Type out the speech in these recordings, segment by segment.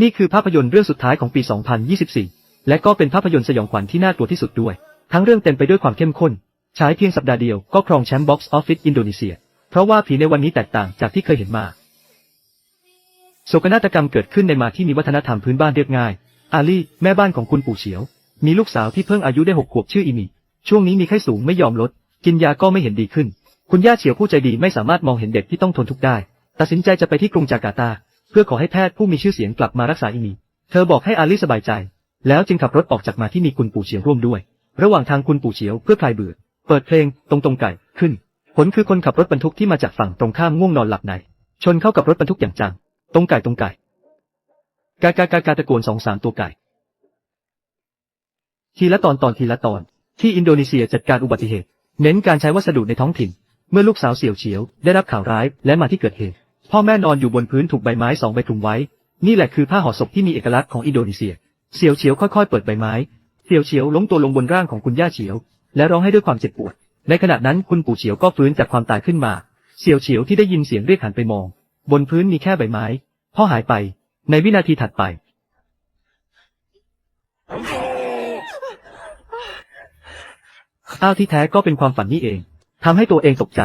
นี่คือภาพยนตร์เรื่องสุดท้ายของปี 2024 และก็เป็นภาพยนตร์สยองขวัญที่น่ากลัวที่สุดด้วย ทั้งเรื่องเต็มไปด้วยความเข้มข้นฉายเพียงสัปดาห์เดียวก็ครองแชมป์บ็อกซ์ออฟฟิศอินโดนีเซีย เพราะว่าผีในวันนี้แตกต่างจากที่เคยเห็นมา โศกนาฏกรรมเกิดขึ้นในมาที่มีวัฒนธรรมพื้นบ้านเรียบง่าย อาลีแม่บ้านของคุณปู่เฉียว มีลูกสาวที่เพิ่งอายุได้หกขวบชื่ออีมีช่วงนี้มีไข้สูงไม่ยอมลด กินยาก็ไม่เห็นดีขึ้น คุณย่าเฉียวผู้ใจดีไม่สามารถมองเห็นเด็กที่ต้องทนทุกข์ได้ ตัดสินใจจะไปที่กรุงจาการ์ตา เพื่อขอให้แพทย์ผู้มีชื่อเสียงกลับมารักษาอีมี เธอบอกให้อาลีสบายใจ แล้วจึงขับรถออกจากมาที่มีคุณปู่เฉียวร่วมด้วย ระหว่างทางคุณปู่เฉียวเพื่อคลายเบื่อ เปิดเพลงตรงตรงไก่ขึ้น ผลคือคนขับรถบรรทุกที่มาจากฝั่งตรงข้ามง่วงนอนหลับใน ชนเข้ากับรถบรรทุกอย่างจัง ตรงไก่ตรงไก่ กากากากาตะโกนสองสามตัวไก่ ทีละตอนตอนทีละตอน ที่อินโดนีเซียจัดการอุบัติเหตุ เน้นการใช้วัสดุในท้องถิ่น เมื่อลูกสาวเสี่ยวเฉียว ได้รับข่าวร้ายและมาที่เกิดเหตุ พ่อแม่นอนอยู่บนพื้นถูกใบไม้สองใบคลุมไว้ นี่แหละคือผ้าห่อศพที่มีเอกลักษณ์ของอินโดนีเซีย เสี่ยวเฉียวค่อยๆเปิดใบไม้ เสี่ยวเฉียวล้มตัวลงบนร่างของคุณย่าเฉียว และร้องให้ด้วยความเจ็บปวด ในขณะนั้นคุณปู่เฉียวก็ฟื้นจากความตายขึ้นมา เสี่ยวเฉียวที่ได้ยินเสียงเรียกหันไปมอง บนพื้นมีแค่ใบไม้ พ่อหายไป ในวินาทีถัดไปอ้าวที่แท้ก็เป็นความฝันนี่เองทำให้ตัวเองตกใจ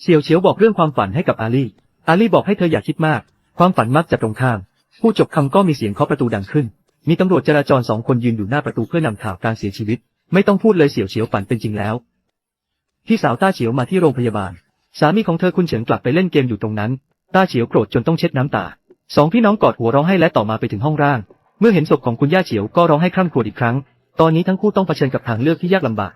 เซียวเฉียวบอกเรื่องความฝันให้กับอาลี อาลีบอกให้เธออย่าคิดมาก ความฝันมักจะตรงข้าม ผู้จบคำก็มีเสียงเคาะประตูดังขึ้น มีตำรวจจราจรสองคนยืนอยู่หน้าประตูเพื่อนำข่าวการเสียชีวิต ไม่ต้องพูดเลยเสี่ยวเฉียวฝันเป็นจริงแล้ว พี่สาวต้าเฉียวมาที่โรงพยาบาล สามีของเธอคุณเฉิงกลับไปเล่นเกมอยู่ตรงนั้น ต้าเฉียวโกรธจนต้องเช็ดน้ำตา สองพี่น้องกอดหัวร้องไห้และต่อมาไปถึงห้องร่าง เมื่อเห็นศพของคุณย่าเฉียวก็ร้องไห้คร่ำครวญอีกครั้ง ตอนนี้ทั้งคู่ต้องเผชิญกับทางเลือกที่ยากลำบาก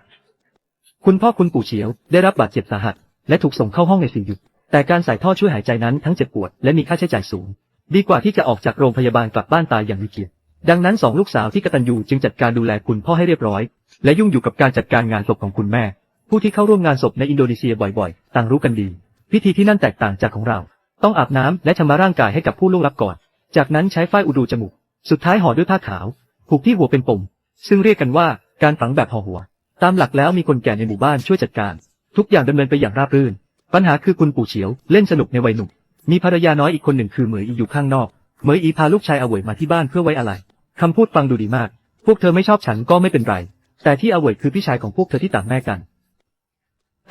คุณพ่อคุณปู่เฉียวได้รับบาดเจ็บสาหัส และถูกส่งเข้าห้องในสี่หยุด แต่การใส่ท่อช่วยหายใจนั้นทั้งเจ็บปวดและมีค่าใช้จ่ายสูง ดีกว่าที่จะออกจากโรงพยาบาลกลับบ้านตายอย่างมีเกียรติดังนั้นสองลูกสาวที่กตัญญูจึงจัดการดูแลคุณพ่อให้เรียบร้อย และยุ่งอยู่กับการจัดการงานศพของคุณแม่ ผู้ที่เข้าร่วมงานศพในอินโดนีเซียบ่อยๆ ต่างรู้กันดี พิธีที่นั่นแตกต่างจากของเรา ต้องอาบน้ำและชำระร่างกายให้กับผู้ล่วงลับก่อน จากนั้นใช้ฝ้ายอุดูจมูก สุดท้ายห่อด้วยผ้าขาวผูกที่หัวเป็นปม ซึ่งเรียกกันว่าการฝังแบบห่อหัว ตามหลักแล้วมีคนแก่ในหมู่บ้านช่วยจัดการ ทุกอย่างดำเนินไปอย่างราบรื่น ปัญหาคือคุณปู่เฉียวเล่นสนุกในวัยหนุ่ม มีภรรยาน้อยอีกคนหนึ่งคือเหมยอีอยู่ข้างนอก เหมยอีพาลูกชายอเวยมาที่บ้านเพื่อไว้อะไรคำพูดฟังดูดีมาก พวกเธอไม่ชอบฉันก็ไม่เป็นไร แต่ที่อเวยคือพี่ชายของพวกเธอที่ต่างแม่กัน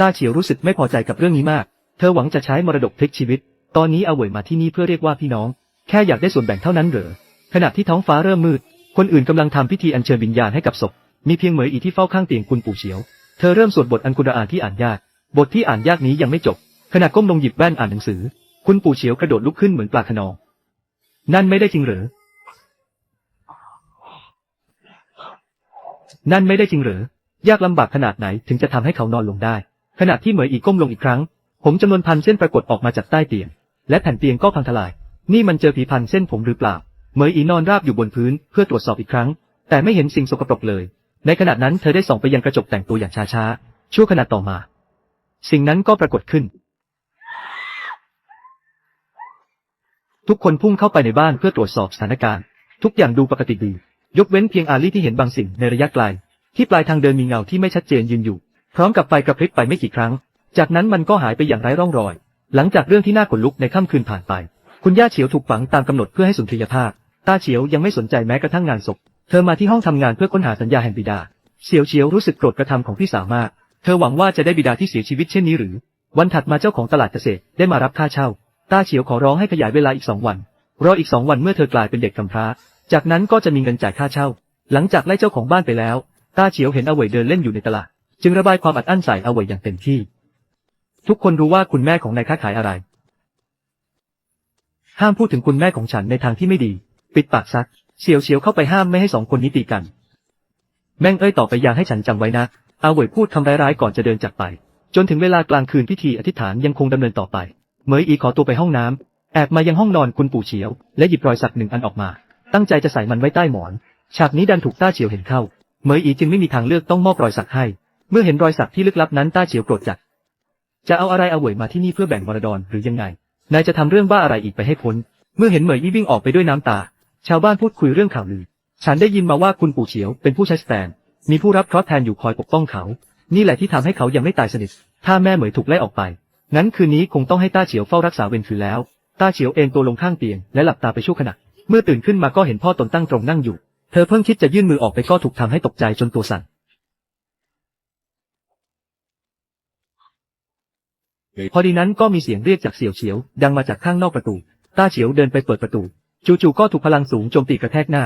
ตาเฉียวรู้สึกไม่พอใจกับเรื่องนี้มาก เธอหวังจะใช้มรดกพลิกชีวิต ตอนนี้อเวยมาที่นี่เพื่อเรียกว่าพี่น้อง แค่อยากได้ส่วนแบ่งเท่านั้นเหรอ ขณะที่ท้องฟ้าเริ่มมืด คนอื่นกำลังทำพิธีอัญเชิญวิญญาณให้กับศพ มีเพียงเหมยอีที่เฝ้าข้างเตียงคุณปู่เฉียว เธอเริ่มสวดบทอันกุรอานที่อ่านยาก บทที่อ่านยากนี้ยังไม่จบ ขณะก้มลงหยิบแว่นอ่านหนังสือ คุณปู่เฉียวกระโดดลุกขึ้นเหมือนปลาขนอง นั่นไม่ได้จริงหรือ นั่นไม่ได้จริงหรือยากลำบากขนาดไหนถึงจะทำให้เขานอนลงได้ ขณะที่เหมยอีก้มลงอีกครั้ง ผมจำนวนพันเส้นปรากฏออกมาจากใต้เตียง และแผ่นเตียงก็พังทลาย นี่มันเจอผีพันเส้นผมหรือเปล่า เหมยอีนอนราบอยู่บนพื้นเพื่อตรวจสอบอีกครั้ง แต่ไม่เห็นสิ่งสกปรกเลย ในขณะนั้นเธอได้ส่องไปยังกระจกแต่งตัวอย่างช้าๆชั่วขณะต่อมา สิ่งนั้นก็ปรากฏขึ้น ทุกคนพุ่งเข้าไปในบ้านเพื่อตรวจสอบสถานการณ์ ทุกอย่างดูปกติดี ยกเว้นเพียงอาลี่ที่เห็นบางสิ่งในระยะไกล ที่ปลายทางเดินมีเงาที่ไม่ชัดเจนยืนอยู่ พร้อมกับไฟกระพริบไปไม่กี่ครั้ง จากนั้นมันก็หายไปอย่างไร้ร่องรอย หลังจากเรื่องที่น่าขนลุกในค่ำคืนผ่านไป คุณย่าเฉียวถูกฝังตามกำหนดเพื่อให้สุนทรียภาพ ตาเฉียวยังไม่สนใจแม้กระทั่งงานศพ เธอมาที่ห้องทำงานเพื่อค้นหาสัญญาแห่งบิดา เฉียวเฉียวรู้สึกโกรธกระทำของพี่สาวมาก เธอหวังว่าจะได้บิดาที่เสียชีวิตเช่นนี้หรือ วันถัดมาเจ้าของตลาดเกษตรได้มารับค่าเช่า ต้าเฉียวขอร้องให้ขยายเวลาอีกสองวัน รออีกสองวันเมื่อเธอกลายเป็นเด็กกำพร้า จากนั้นก็จะมีเงินจ่ายค่าเช่า หลังจากไล่เจ้าของบ้านไปแล้ว ต้าเฉียวเห็นอเวยเดินเล่นอยู่ในตลาด จึงระบายความอัดอั้นใส่อเวยอย่างเต็มที่ ทุกคนรู้ว่าคุณแม่ของนายค้าขายอะไร ห้ามพูดถึงคุณแม่ของฉันในทางที่ไม่ดี ปิดปากซักเฉียวเฉียวเข้าไปห้ามไม่ให้สองคนนี้ตีกัน แม่งเอ้ยต่อไปอยาให้ฉันจำไว้นะ อาเหวยพูดคำร้ายๆก่อนจะเดินจากไป จนถึงเวลากลางคืนพิธีอธิษฐานยังคงดำเนินต่อไป เหมยอีขอตัวไปห้องน้ำแอบมายังห้องนอนคุณปู่เฉียว และหยิบรอยสักหนึ่งอันออกมา ตั้งใจจะใส่มันไว้ใต้หมอน ฉากนี้ดันถูกต้าเฉียวเห็นเข้า เหมยอีจึงไม่มีทางเลือกต้องมอบรอยสักให้ เมื่อเห็นรอยสักที่ลึกลับนั้นต้าเฉียวโกรธจัด จะเอาอะไรอาเหวยมาที่นี่เพื่อแบ่งมรดรหรือยังไง นายจะทำเรื่องบ้าอะไรอีกไปให้พ้น เมื่อเห็นเหมยอีวิ่งออกไปด้วยน้ำตา ชาวบ้านพูดคุยเรื่องข่าวลือ ฉันได้ยินมาว่าคุณปู่เฉียวเป็นผู้ใช้สแตน มีผู้รับเคราะห์แทนอยู่คอยปกป้องเขา นี่แหละที่ทำให้เขายังไม่ตายสนิท ถ้าแม่เหมยถูกไล่ออกไป งั้นคืนนี้คงต้องให้ต้าเฉียวเฝ้ารักษาเวรคืนแล้ว ต้าเฉียวเอนตัวลงข้างเตียงและหลับตาไปชั่วขณะ เมื่อตื่นขึ้นมาก็เห็นพ่อตนตั้งตรงนั่งอยู่ เธอเพิ่งคิดจะยื่นมือออกไปก็ถูกทำให้ตกใจจนตัวสั่น พอดีนั้นก็มีเสียงเรียกจากเสี่ยวเฉียว ดังมาจากข้างนอกประตู ต้าเฉียวเดินไปเปิดประตู จู่ๆก็ถูกพลังสูงโจมตีกระแทกหน้า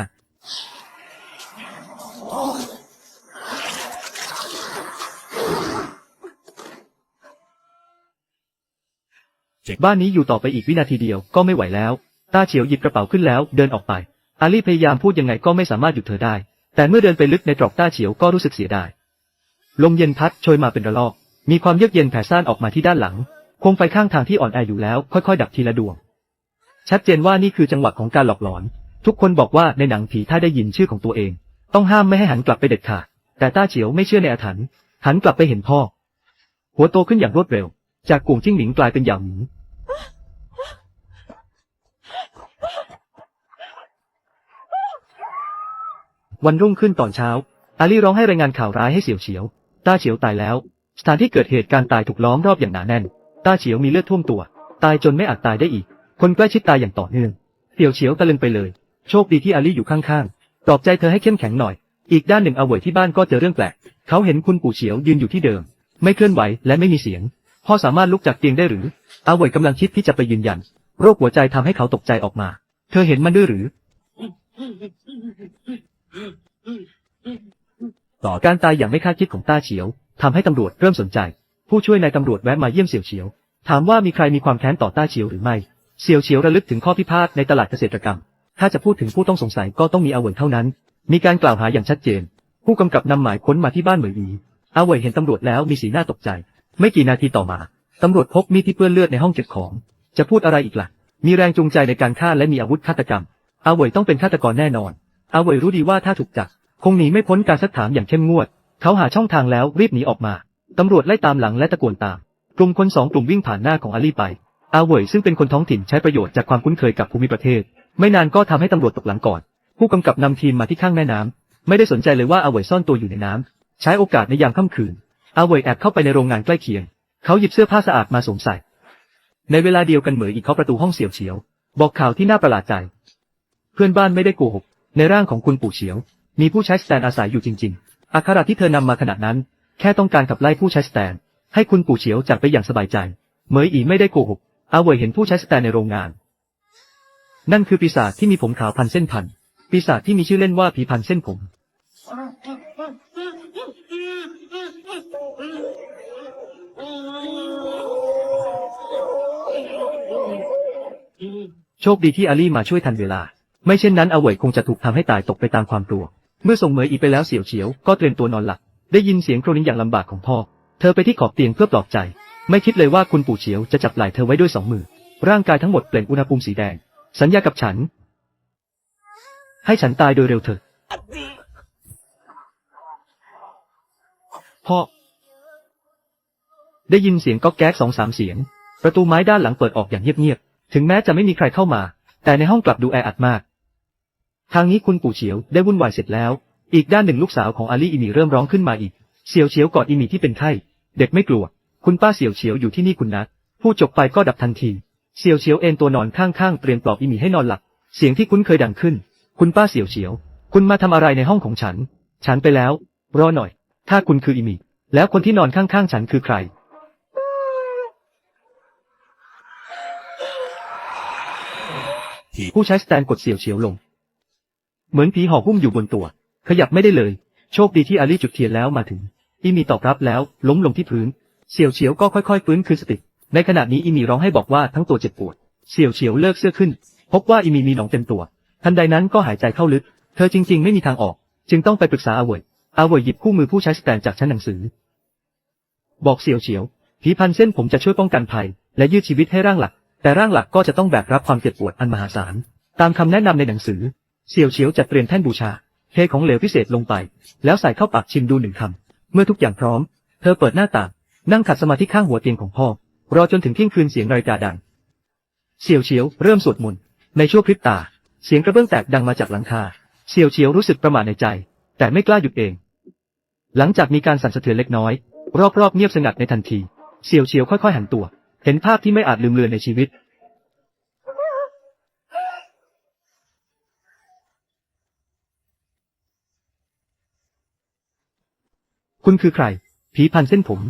บ้านนี้อยู่ต่อไปอีกวินาทีเดียวก็ไม่ไหวแล้ว ต้าเฉียวหยิบกระเป๋าขึ้นแล้วเดินออกไป อาลี่พยายามพูดยังไงก็ไม่สามารถหยุดเธอได้ แต่เมื่อเดินไปลึกในตรอกต้าเฉียวก็รู้สึกเสียดาย ลมเย็นพัดโชยมาเป็นระลอก มีความเยือกเย็นแผ่ซ่านออกมาที่ด้านหลังโคมไฟข้างทางที่อ่อนแออยู่แล้วค่อยๆ ดับทีละดวง ชัดเจนว่านี่คือจังหวะของการหลอกหลอน ทุกคนบอกว่าในหนังผีถ้าได้ยินชื่อของตัวเอง ต้องห้ามไม่ให้หันกลับไปเด็ดขาด แต่ต้าเฉียวไม่เชื่อในอาถรรพ์หันกลับไปเห็นพ่อ หัวโตขึ้นอย่างรวดเร็ว จากกุ่งจิ้งหมิงกลายเป็นหยางหมิง วันรุ่งขึ้นตอนเช้า อาลีร้องให้รายงานข่าวร้ายให้เสี่ยวเฉียว ต้าเฉียวตายแล้ว สถานที่เกิดเหตุการณ์ตายถูกล้อมรอบอย่างหนาแน่น ต้าเฉียวมีเลือดท่วมตัว ตายจนไม่อาจตายได้อีก คนใกล้ชิดตายอย่างต่อเนื่องเสี่ยวเฉียวตะลึงไปเลย โชคดีที่อาลีอยู่ข้างๆปลอบใจเธอให้เข้มแข็งหน่อย อีกด้านหนึ่งอาเวยที่บ้านก็เจอเรื่องแปลก เขาเห็นคุณปู่เฉียวยืนอยู่ที่เดิม ไม่เคลื่อนไหวและไม่มีเสียง พ่อสามารถลุกจากเตียงได้หรือ อาเวยกำลังคิดที่จะไปยืนยัน โรคหัวใจทำให้เขาตกใจออกมา เธอเห็นมันด้วยหรือ ต่อการตายอย่างไม่คาดคิดของต้าเฉียวทำให้ตำรวจเริ่มสนใจ ผู้ช่วยนายตำรวจแวะมาเยี่ยมเสี่ยวเฉียว ถามว่ามีใครมีความแค้นต่อต้าเฉียวหรือไม่ เสี่ยวเฉียวระลึกถึงข้อพิพาทในตลาดเกษตรกรรม ถ้าจะพูดถึงผู้ต้องสงสัยก็ต้องมีอาเวยเท่านั้น มีการกล่าวหาอย่างชัดเจน ผู้กำกับนำหมายค้นมาที่บ้านเหมยอีอาเวยเห็นตำรวจแล้วมีสีหน้าตกใจ ไม่กี่นาทีต่อมาตำรวจพบมีดที่เปื้อนเลือดในห้องเก็บของ จะพูดอะไรอีกล่ะ มีแรงจูงใจในการฆ่าและมีอาวุธฆาตกรรม อาเวยต้องเป็นฆาตกรแน่นอน อาเวยรู้ดีว่าถ้าถูกจับคงหนีไม่พ้นการซักถามอย่างเข้มงวด เขาหาช่องทางแล้วรีบหนีออกมา ตำรวจไล่ตามหลังและตะโกนตาม กลุ่มคนสองกลุ่มวิ่งผ่านหน้าของอาลีไป อาเวยซึ่งเป็นคนท้องถิ่นใช้ประโยชน์จากความคุ้นเคยกับภูมิประเทศ ไม่นานก็ทำให้ตำรวจตกหลังก่อน ผู้กำกับนำทีมมาที่ข้างแม่น้ำไม่ได้สนใจเลยว่าอาเวยซ่อนตัวอยู่ในน้ำใช้โอกาสในยามค่ำคืน อาเวยแอบเข้าไปในโรงงานใกล้เคียง เขาหยิบเสื้อผ้าสะอาดมาสวมใส่ ในเวลาเดียวกันเหมยอีกเคาะประตูห้องเสี่ยวเฉียว บอกข่าวที่น่าประหลาดใจ เพื่อนบ้านไม่ได้โกหก ในร่างของคุณปู่เฉียว มีผู้ใช้สแตนอาศัยอยู่จริง ๆ อัคระที่เธอนำมาขณะนั้น แค่ต้องการขับไล่ผู้ใช้สแตน ให้คุณปู่เฉียวจากไปอย่างสบายใจเหมยอีไม่ได้โกหก อาเวยเห็นผู้ใช้สแตนในโรงงาน นั่นคือปีศาจที่มีผมขาวพันเส้นพัน ปีศาจที่มีชื่อเล่นว่าผีพันเส้นผม โชคดีที่อาลี่มาช่วยทันเวลา ไม่เช่นนั้นอาเวยคงจะถูกทำให้ตายตกไปตามความกลัว เมื่อส่งเหมยอีไปแล้วเสี่ยวเฉียวก็เตรียมตัวนอนหลับ ได้ยินเสียงครวนี้อย่างลำบากของพ่อ เธอไปที่ขอบเตียงเพื่อปลอบใจ ไม่คิดเลยว่าคุณปู่เฉียวจะจับไหล่เธอไว้ด้วยสองมือ ร่างกายทั้งหมดเปล่งอุณหภูมิสีแดง สัญญากับฉัน ให้ฉันตายโดยเร็วเถอะ พ่อ ได้ยินเสียงก๊อกแก๊กสองสามเสียง ประตูไม้ด้านหลังเปิดออกอย่างเงียบๆ ถึงแม้จะไม่มีใครเข้ามา แต่ในห้องกลับดูแออัดมาก ทางนี้คุณปู่เฉียวได้วุ่นวายเสร็จแล้ว อีกด้านหนึ่งลูกสาวของอาลีอิมีเริ่มร้องขึ้นมาอีกเสียวเฉียวกอดอิมีที่เป็นไข้ เด็กไม่กลัว คุณป้าเสียวเฉียวอยู่ที่นี่คุณนะพูดจบไปก็ดับทันทีเสียวเฉียวเอนตัวนอนข้างๆเตรียมปลอบอิมีให้นอนหลับ เสียงที่คุ้นเคยดังขึ้น คุณป้าเสียวเฉียว คุณมาทำอะไรในห้องของฉัน ฉันไปแล้ว รอหน่อย ถ้าคุณคืออิมี แล้วคนที่นอนข้างๆฉันคือใครผู้ใช้สแตนกดเสียวเฉียวลง เหมือนผีห่อหุ้มอยู่บนตัว ขยับไม่ได้เลย โชคดีที่อาลีจุดเทียนแล้วมาถึง อีมีตอบรับแล้วล้มลงที่พื้นเสี่ยวเฉียวก็ค่อยๆฟื้นคืนสติ ในขณะนี้อีมีร้องให้บอกว่าทั้งตัวเจ็บปวดเสี่ยวเฉียวเลิกเสื้อขึ้น พบว่าอีมีมีหนองเต็มตัว ทันใดนั้นก็หายใจเข้าลึก เธอจริงๆ ไม่มีทางออก จึงต้องไปปรึกษาอาเวยอาเวยหยิบคู่มือผู้ใช้สแตนจากชั้นหนังสือ บอกเสี่ยวเฉียวผีพันเส้นผมจะช่วยป้องกันภัย และยืดชีวิตให้ร่างหลัก แต่ร่างหลักก็จะต้องแบกรับความเจ็บปวดอันมหาศาลตามคำแนะนำในหนังสือ เสี่ยวเฉียวจัดเตรียมแท่นบูชา เทของเหลวพิเศษลงไป แล้วใส่เข้าปากชิมดูหนึ่งคำ เมื่อทุกอย่างพร้อม เธอเปิดหน้าต่าง นั่งขัดสมาธิข้างหัวเตียงของพ่อ รอจนถึงเที่ยงคืนเสียงนาฬิกาดังเสี่ยวเฉียวเริ่มสวดมนต์ ในชั่วพริบตา เสียงกระเบื้องแตกดังมาจากหลังคาเสี่ยวเฉียวรู้สึกประหม่าในใจ แต่ไม่กล้าหยุดเอง หลังจากมีการสั่นสะเทือนเล็กน้อย รอบๆเงียบสงัดในทันทีเสี่ยวเฉียวค่อยๆหันตัว เห็นภาพที่ไม่อาจลืมเลือนในชีวิต คุณคือใคร ผีพันเส้นผม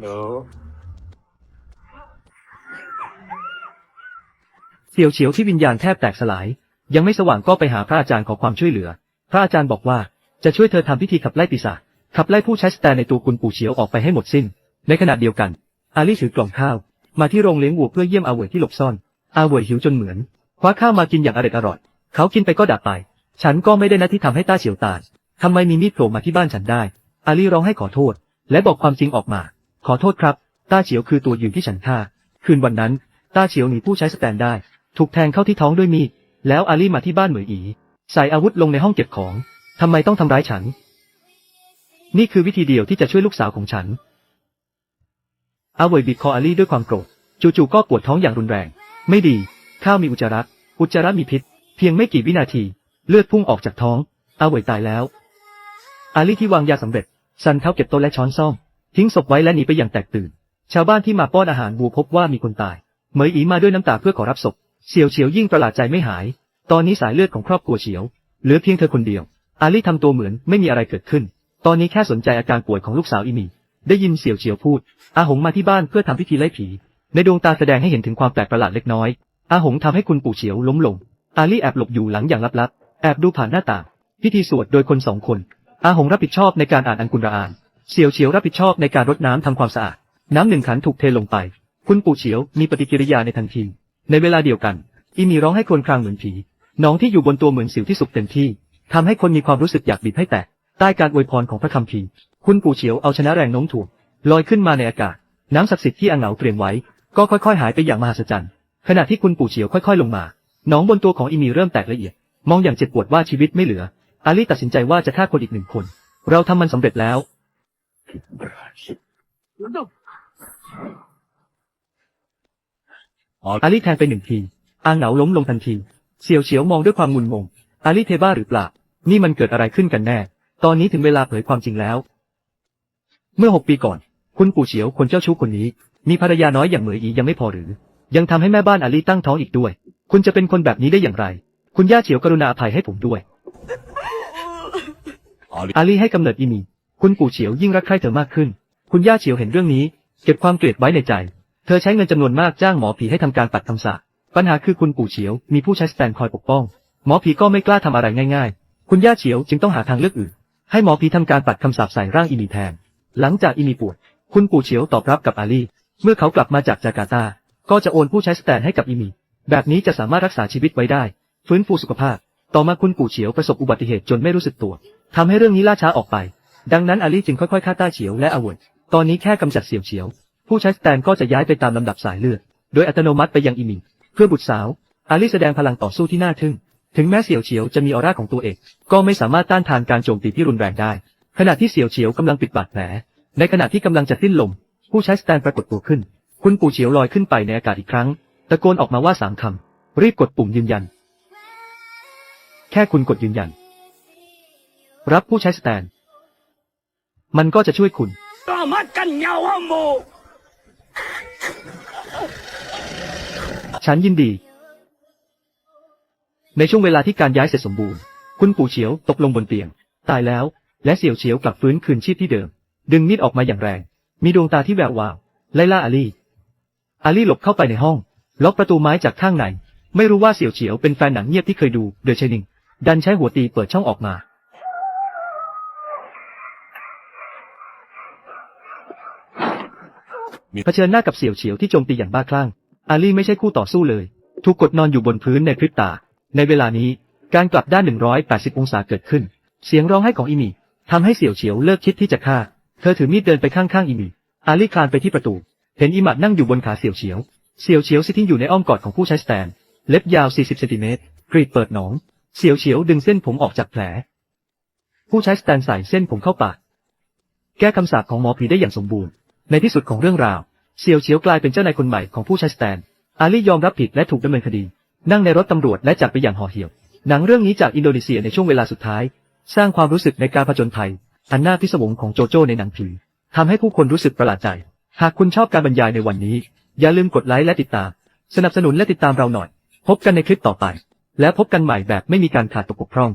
หนูเสี่ยวเฉียวที่วิญญาณแทบแตกสลาย ยังไม่สว่างก็ไปหาพระอาจารย์ขอความช่วยเหลือ พระอาจารย์บอกว่าจะช่วยเธอทำพิธีขับไล่ปีศาจขับไล่ผู้ใช้สแตนในตัวคุณปู่เฉียวออกไปให้หมดสิ้น ในขณะเดียวกัน อาลี่ถือกล่องข้าว มาที่โรงเลี้ยงวัวเพื่อเยี่ยมอาเหวยที่หลบซ่อน อาเหวยหิวจนเหมือน คว้าข้าวมากินอย่างอร็ดอร่อย เขากินไปก็ดับไป ฉันก็ไม่ได้นะที่ทำให้ต้าเฉียวตายทำไมมีมีดโผล่มาที่บ้านฉันได้ อาลี่ร้องให้ขอโทษ และบอกความจริงออกมา ขอโทษครับ ต้าเฉียวคือตัวยืนที่ฉันฆ่า คืนวันนั้น ต้าเฉียวหนีผู้ใช้สแตนได้ ถูกแทงเข้าที่ท้องด้วยมีด แล้วอาลี่มาที่บ้านเหมยอี ใส่อาวุธลงในห้องเก็บของ ทำไมต้องทำร้ายฉัน นี่คือวิธีเดียวที่จะช่วยลูกสาวของฉัน อาเวยบีบคออาลี่ด้วยความโกรธ จู่ๆก็ปวดท้องอย่างรุนแรง ไม่ดี ข้าวมีอุจจาระ อุจจาระมีพิษ เพียงไม่กี่วินาที เลือดพุ่งออกจากท้อง อาเวยตายแล้ว อาลี่ที่วางยาสำเร็จสันเท้าเก็บโต๊ะและช้อนซ่อม ทิ้งศพไว้และหนีไปอย่างแตกตื่น ชาวบ้านที่มาป้อนอาหารวัวพบว่ามีคนตาย เหมยอีมาด้วยน้ำตาเพื่อขอรับศพเสียวเฉียวยิ่งประหลาดใจไม่หาย ตอนนี้สายเลือดของครอบครัวเฉียว เหลือเพียงเธอคนเดียว อาลี่ทำตัวเหมือนไม่มีอะไรเกิดขึ้น ตอนนี้แค่สนใจอาการป่วยของลูกสาวอีมี ได้ยินเสี่ยวเฉียวพูด อาหงมาที่บ้านเพื่อทำพิธีไล่ผี ในดวงตาแสดงให้เห็นถึงความแปลกประหลาดเล็กน้อย อาหงทำให้คุณปู่เฉียวล้มลง อาลี่แอบหลบอยู่หลังอย่างลับๆ แอบดูผ่านหน้าต่าง พิธีสวดโดยคนสองคน อาหงรับผิดชอบในการอ่านอันกุรอาน เสี่ยวเฉียวรับผิดชอบในการรดน้ำทำความสะอาด น้ำหนึ่งขันถูกเทลงไป คุณปู่เฉียวมีปฏิกิริยาในทันที ในเวลาเดียวกัน อีมีร้องให้ครวรครางเหมือนผีน้องที่อยู่บนตัวเหมือนสิวที่สุกเต็มที่ทำให้คนมีความรู้สึกอยากบีบให้แตกใต้การอวยพรของพระคัมภีคุณปู่เฉียวเอาชนะแรงโน้มถ่วงลอยขึ้นมาในอากาศ น้ำศักดิ์สิทธิ์ที่อ่างเหงาเตรียมไว้ ก็ค่อยๆ หายไปอย่างมหัศจรรย์ ขณะที่คุณปู่เฉียวค่อยๆ ลงมาหนองบนตัวของอีมีเริ่มแตกละเอียด มองอย่างเจ็บปวดว่าชีวิตไม่เหลือ อาลีตัดสินใจว่าจะฆ่าคนอีกหนึ่งคน เราทำมันสำเร็จแล้ว อาลีแทงไปหนึ่งที อาเหงาล้มลงทันที เสี่ยวเฉียวมองด้วยความงุนงง อาลีเทบ้าหรือเปล่า นี่มันเกิดอะไรขึ้นกันแน่ ตอนนี้ถึงเวลาเผยความจริงแล้ว เมื่อหกปีก่อน คุณปู่เฉียวคนเจ้าชู้คนนี้ มีภรรยาน้อยอย่างเหมยอียังไม่พอหรือ ยังทำให้แม่บ้านอาลีตั้งท้องอีกด้วย คุณจะเป็นคนแบบนี้ได้อย่างไร คุณย่าเฉียวกรุณาอภัยให้ผมด้วยอาลีอาลีให้กำเนิดอีมี คุณปู่เฉียวยิ่งรักใคร่เธอมากขึ้น คุณย่าเฉียวเห็นเรื่องนี้ เก็บความเกลียดไว้ในใจ เธอใช้เงินจำนวนมากจ้างหมอผีให้ทำการปัดคำสาปปัญหาคือคุณปู่เฉียวมีผู้ใช้สแตนคอยปกป้อง หมอผีก็ไม่กล้าทำอะไรง่าย ๆ คุณย่าเฉียวจึงต้องหาทางเลือกอื่น ให้หมอผีทำการปัดคำสาปใส่ร่างอีมีแทน หลังจากอีมีป่วยคุณปู่เฉียวตอบรับกับอาลี เมื่อเขากลับมาจากจาการ์ตา ก็จะโอนผู้ใช้สแตนให้กับอีมี แบบนี้จะสามารถรักษาชีวิตไว้ได้ ฟื้นฟูสุขภาพ ต่อมาคุณปู่เฉียวประสบอุบัติเหตุจนไม่รู้สึกตัวทำให้เรื่องนี้ล่าช้าออกไป ดังนั้นอาลีจึงค่อยๆฆ่าต้าเฉียวและอาวนตอนนี้แค่กำจัดเสี่ยวเฉียว ผู้ใช้สแตนก็จะย้ายไปตามลำดับสายเลือด โดยอัตโนมัติไปยังอีมิง เพื่อบุตรสาว อาลีแสดงพลังต่อสู้ที่น่าทึ่ง ถึงแม้เสี่ยวเฉียวจะมีออร่าของตัวเอง ก็ไม่สามารถต้านทานการโจมตีที่รุนแรงได้ ขณะที่เสี่ยวเฉียวกำลังปิดบาดแผล ในขณะที่กำลังจะสิ้นลม ผู้ใช้สแตนปรากฏตัวขึ้น คุณปู่เฉียวลอยขึ้นไปในอากาศอีกครั้ง ตะโกนออกมาว่าสามคำ รีบกดปุ่มยืนยัน แค่คุณกดยืนยัน รับผู้ใช้สแตน มันก็จะช่วยคุณ ก็มากันเงาห้โม ฉันยินดี ในช่วงเวลาที่การย้ายเสร็จสมบูรณ์ คุณปู่เฉียวตกลงบนเตียง ตายแล้ว และเสี่ยวเฉียวกลับฟื้นคืนชีพที่เดิม ดึงมีดออกมาอย่างแรง มีดวงตาที่แวววาว ไล่ล่าอาลีอาลีหลบเข้าไปในห้อง ล็อกประตูไม้จากข้างใน ไม่รู้ว่าเสี่ยวเฉียวเป็นแฟนหนังเงียบที่เคยดูเดอะชนิง ดันใช้หัวตีเปิดช่องออกมา เผชิญหน้ากับเสี่ยวเฉียวที่โจมตีอย่างบ้าคลั่ง อาลีไม่ใช่คู่ต่อสู้เลย ถูกกดนอนอยู่บนพื้นในพริบตา ในเวลานี้การกลับด้าน 180 องศาเกิดขึ้น เสียงร้องไห้ของอีมีทำให้เสี่ยวเฉียวเลิกคิดที่จะฆ่า เธอถือมีดเดินไปข้างๆอีมี อาลีคลานไปที่ประตู เห็นอีหมัดนั่งอยู่บนขาเสี่ยวเฉียว เสี่ยวเฉียวซิทิ้งอยู่ในอ้อมกอดของผู้ใช้สแตน เล็บยาว 40 เซนติเมตร กรีดเปิดหนอง เสี่ยวเฉียวดึงเส้นผมออกจากแผล ผู้ใช้สแตนใส่เส้นผมเข้าปาก แก้คำสาปของหมอผีได้อย่างสมบูรณ์ ในที่สุดของเรื่องราวเซียวเฉียวกลายเป็นเจ้านายคนใหม่ของผู้ใช้สแตน อาลียอมรับผิดและถูกดำเนินคดี นั่งในรถตำรวจและจากไปอย่างห่อเหี่ยว หนังเรื่องนี้จากอินโดนีเซียในช่วงเวลาสุดท้าย สร้างความรู้สึกในการผจญภัยอันน่าพิศวงของโจโจ้ในหนังผีทำให้ผู้คนรู้สึกประหลาดใจ หากคุณชอบการบรรยายในวันนี้ อย่าลืมกดไลค์และติดตาม สนับสนุนและติดตามเราหน่อย พบกันในคลิปต่อไป และพบกันใหม่แบบไม่มีการขาดตกบกพร่อง